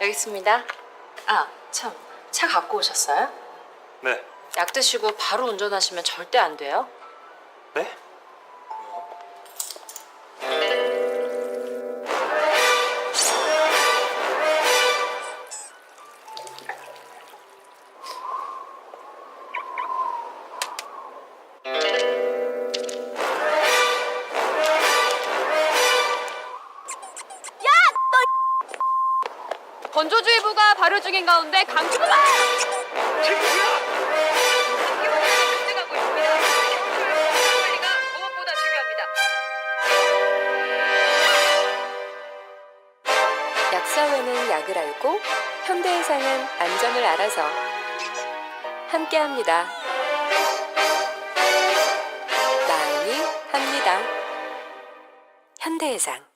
여기 있습니다. 아, 참. 차 갖고 오셨어요? 네. 약 드시고 바로 운전하시면 절대 안 돼요. 네? 건조주의보가 발효 중인 가운데 강추가 약사회는 약을 알고 현대해상은 안전을 알아서 함께합니다. 마음이 합니다. 현대해상